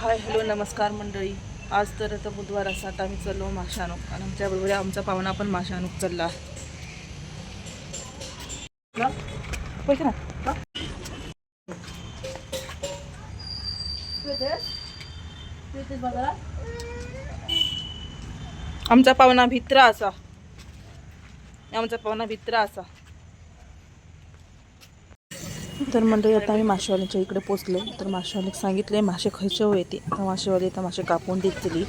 Hi hello नमस्कार मंडळी. आज तर आता बुधवार असा आता आम्ही चाललो माशानुक. आणि आमच्याबरोबर आमचा पाहुणा पण माशानुक चालला पैसे ना? आमचा पाहुणा भित्रा असा. आमचा पाहुणा भित्रा असा. तर मंडळी आता आम्ही माशेवाल्यांच्या इकडे पोचलो. तर माशेवाले सांगितले मासे खयचे हो येते तर माशेवाले आता मासे कापून देतली.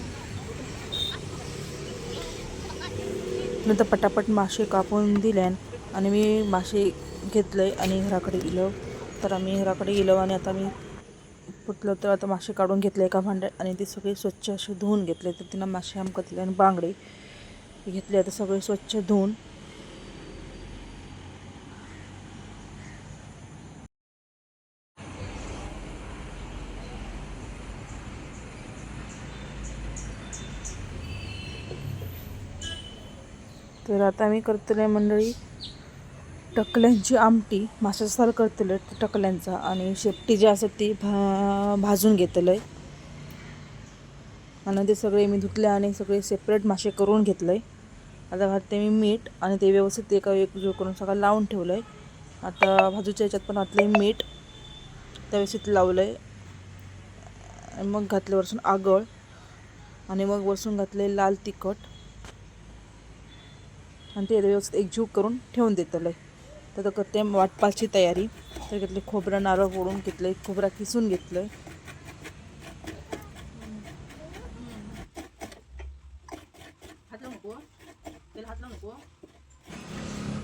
नंतर पटापट मासे कापून दिल्यान आणि मी मासे घेतले आणि घराकडे गेलो. तर आम्ही घराकडे गेलो आणि आता मी फुटलं तर आता मासे काढून घेतले एका भांड्यात आणि ते सगळे स्वच्छ असे धुवून घेतले. तर तिनं मासे आमकं दिले आणि बांगडे घेतले. आता सगळे स्वच्छ धुवून तर आता मी करतले मंडळी टकल्यांची आमटी. माशाचा सार करतले टकल्यांचा आणि शेपटी जी असते ती भा भाजून घेतलं आहे आणि ते सगळे मी धुतले आणि सगळे सेपरेट मासे करून घेतलं आहे आता घालते मी मीठ आणि ते व्यवस्थित एका एकजूळ करून सगळं लावून ठेवलं आहे आता भाजूच्या याच्यात पण घातलं आहे मीठ. त्या व्यवस्थित लावलं आहे आणि मग घातलं वरसून आगळ. आणि मग वरसून घातले लाल तिखट. आणि ते व्यवस्थित एकजीव करून ठेवून देतलं आहे तर आता करते वाटपाची तयारी. तर घेतले खोबरं नारळ फोडून घेतलं खोबरा किसून घेतलं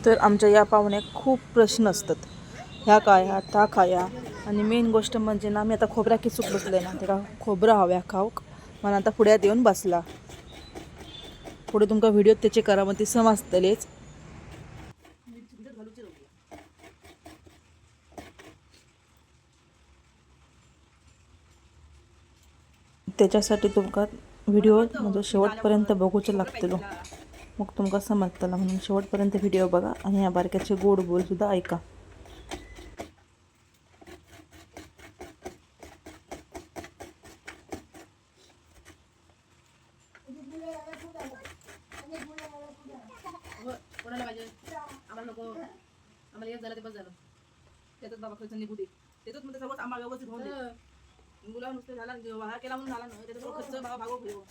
तर आमच्या या पाहुण्यात खूप प्रश्न असतात. ह्या खाया त्या खाया. आणि मेन गोष्ट म्हणजे ना मी आता खोबऱ्या किसूक बसले ना तेका खोबरं हव्या खाऊक. मला आता पुढ्यात येऊन बसला. पुढे तुमका व्हिडिओ त्याचे करा मग समजतलेच त्याच्यासाठी तुमका व्हिडिओ म्हणजे शेवटपर्यंत बघूचो लागतलो. मग तुमका समजतला म्हणून शेवटपर्यंत व्हिडिओ बघा आणि या बारक्याचे गोड बोल सुद्धा ऐका कोणाला पाहिजे आम्हाला नको आम्हाला एक झालं ते बस झालं बाबा खर्च निघू दे त्याच्यात म्हणजे सर्वच आम्हाला व्यवस्थित होऊन दे मुला नुसतं झाला वाया केला म्हणून झाला ना त्याच्यात खर्च बाबा भागव घेऊ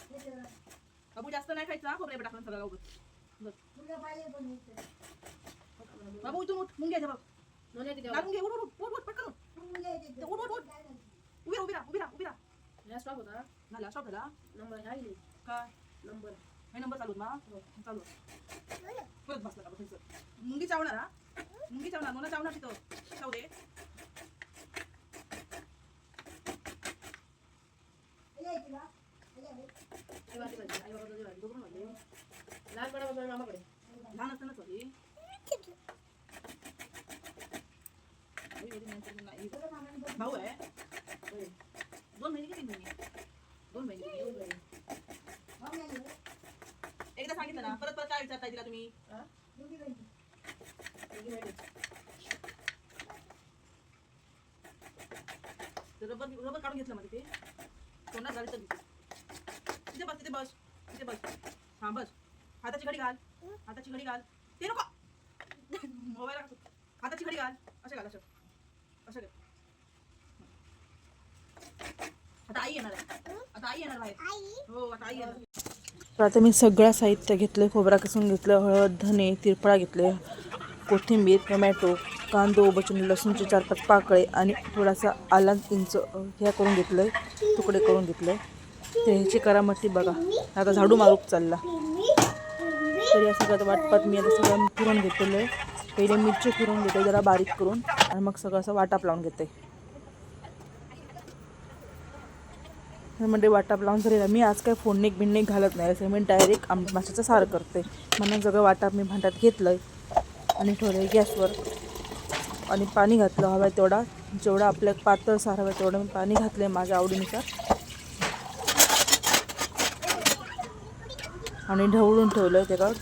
बाबू जास्त नाही खायचा खोबरे टाकून सगळं उगत बाबू इथून उठ मुंग्या घ्या बाबा लागून घे उठ उठ उठ उठ पटकन उठ. उठ उठ उठ. उभी उभी राहा उभी राहा उभी राहा. तेव्हा स्टॉप होता. झाला स्टॉप झाला. नंबर ह्या काय? नंबर हे नंबर चालू ना चालू परत बसला बसायचं मुंगी चावणार हा? मुंगी चावणार मला चावणार तिथं चाव दे मामाकडे लहान नंतर नाही. भाऊ आहे होय. दोन महिने की तीन महिने दोन महिने येऊन जाईल. एकदा सांगितलं ना परत परत काय विचारताय तिला तुम्ही हा? दोघी बहिणी. ते रबर रबर काढून घेतलं ते. तोंडात झाली तर तिथे बस तिथे बस तिथे बस. हा बस. हाताची घडी घाल. हाताची घडी घाल. ते नको. मोबाईल हाताची घडी घाल. असं घाल असं. असं कर आता आई येणार आहे. आता आई येणार बाहेर. हो आता आई येणार. तर आता मी सगळं साहित्य घेतलं खोबरा किसून घेतलं हळद धने तिरफळा घेतले कोथिंबीर टोमॅटो कांदो बचून लसूणचे चार पाच पाकळे आणि थोडासा आला इंच ह्या करून घेतलं आहे तुकडे करून घेतले तर ह्याची करामती बघा. आता झाडू मारूक चालला. तर या सगळ्यात वाटपात मी आता सगळं फिरून घेतलेलं आहे पहिले मिरची फिरून घेते जरा बारीक करून आणि मग सगळं असं वाटाप लावून घेते म्हणजे वाटाप लावून झालेला मी आज काय फोडणीक बिणणीक घालत नाही. असं मी डायरेक्ट आम माशाचं सार करते. म्हणून सगळं वाटाप मी भांड्यात घेतलं आहे आणि ठेवलं गॅसवर. आणि पाणी घातलं हवं आहे तेवढा. जेवढा आपल्या पातळ सार हवं आहे तेवढं मी पाणी घातलं आहे माझ्या आवडीनुसार. आणि ढवळून ठेवलं आहे त्याच्यावर.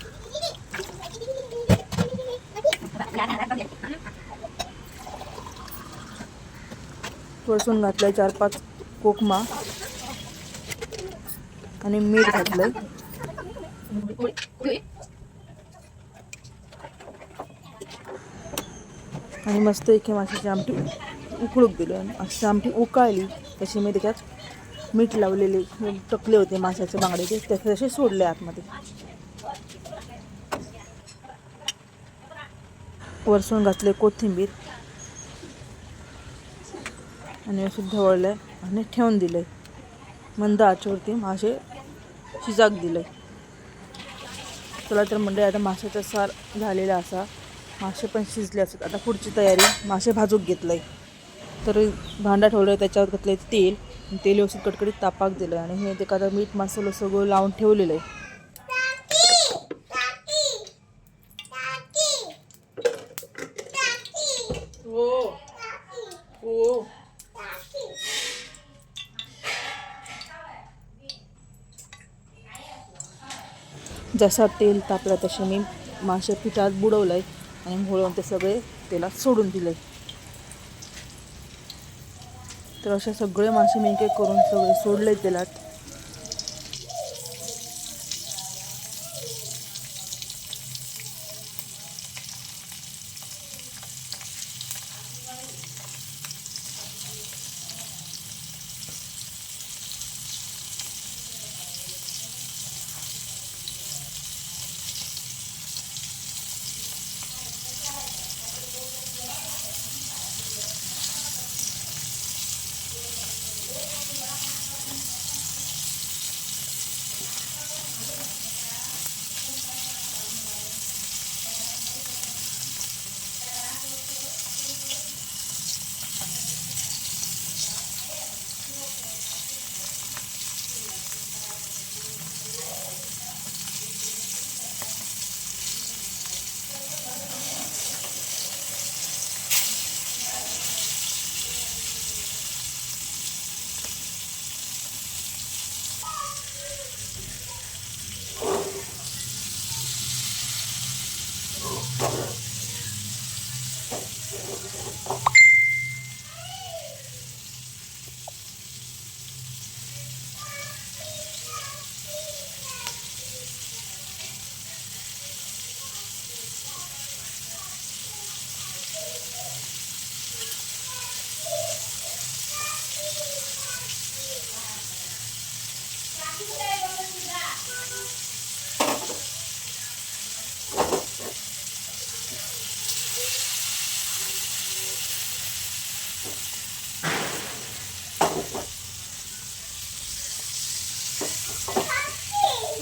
थोडंसं घातलं आहे चार पाच कोकमा. आणि मीठ घातलं आहे आणि मस्त एके माशाची आमटी उकळूक दिली आणि अशी आमटी उकाळली. तशी मी त्याच्यात मीठ लावलेले टकले होते माशाचे बांगड्याचे त्याचे तसे सोडले आतमध्ये. वरसून घातले कोथिंबीर. आणि सुद्धा वळलं आणि ठेवून दिले. मंद आचवरती मासे शिजाक दिले. चला तर मंडळी आता माशाचा सार झालेला असा. मासे पण शिजले असतात. आता पुढची तयारी मासे भाजूक घेतलंय. तर भांडा ठेवलं त्याच्यावर घातलंय तेल. आणि तेल व्यवस्थित कडकडीत तापाक दिलं आणि हे ते आता मीठ मसाला सगळं लावून ठेवलेलं आहे. हो. हो. जसा तेल तापला तसे मी मासे पिठात बुडवलं आहे आणि मोळून ते सगळे तेलात सोडून दिले. तर असे सगळे मासे मी एक एक करून सगळे सोडले तेलात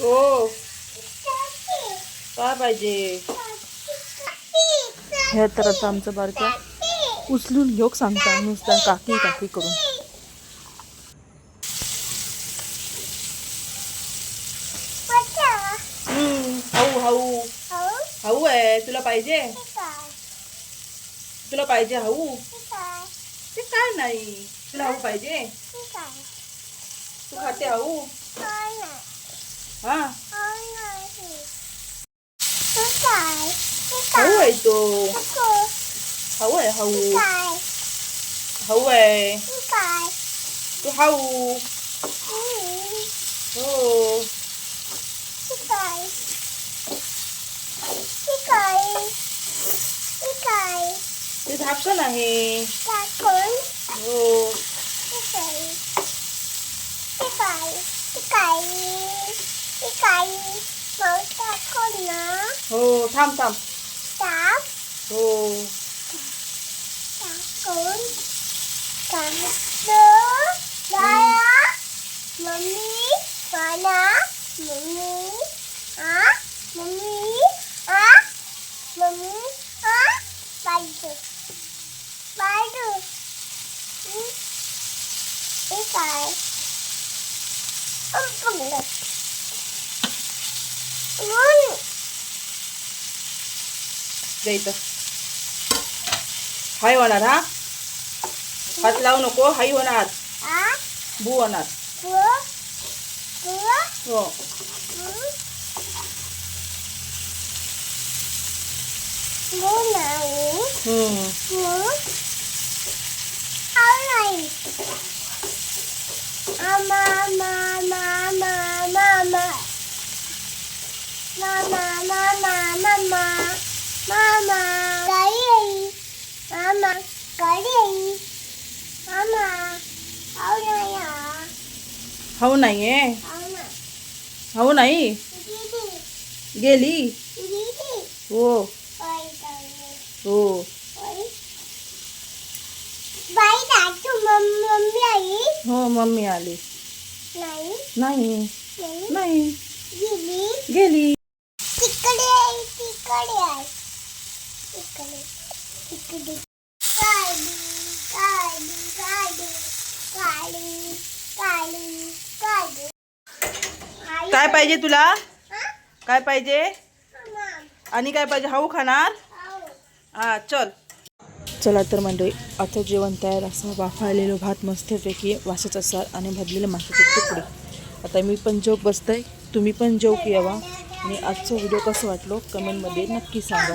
हो काय पाहिजे? हे तर आमचं बारक्या उचलून घेऊ सांगता? नुसता काकी काकी करून. How how. हाऊ आहे. तुला पाहिजे? तुला पाहिजे हाऊ? ते काय नाही. तुला हाऊ पाहिजे? तू खाते हाऊ? हा हाऊ आहे तो हाऊ आहे हाऊ हाऊ आहे तू हाऊ हो ते झापसन आहे हो हो थांब थांब हो मम्मी पाना मम्मी आ मम्मी आ मम्मी आ बाजू बाजू हे काय बघ म्हणून दे इथं हाय होणार हा हात लावू नको हाई होणार आ बू होणार बु बु हो बु नाही हम्म. बु आ नाही आमा मा मा मा मा मामा गाडी आई मामा गाडी आई मामा आऊ नाही आ. हो नाहीये आऊ ना हो नाही दीदी गेली दीदी हो बाई गाडी हो बाई बाई दाटू मम्मी आई हो मम्मी आली नाही नाही नाही नाही गेली गेली तिकडे तिकडे आहे तिकडे गाडी गाडी गाडी गाडी गाडी गाडी आई, काय पाहिजे तुला? काय पाहिजे? आणि काय पाहिजे? हाऊ खाणार. हा चल. चला तर मंडळी आता जेवण तयार असं वाफाळलेलं भात मस्तपैकी वासाचा सार आणि भाजलेले माशाचे तुकडे. आता मी पण जेव बसतंय. तुम्ही पण जेव की यावा आणि आजचा व्हिडिओ कसं वाटलो कमेंटमध्ये नक्की सांगा.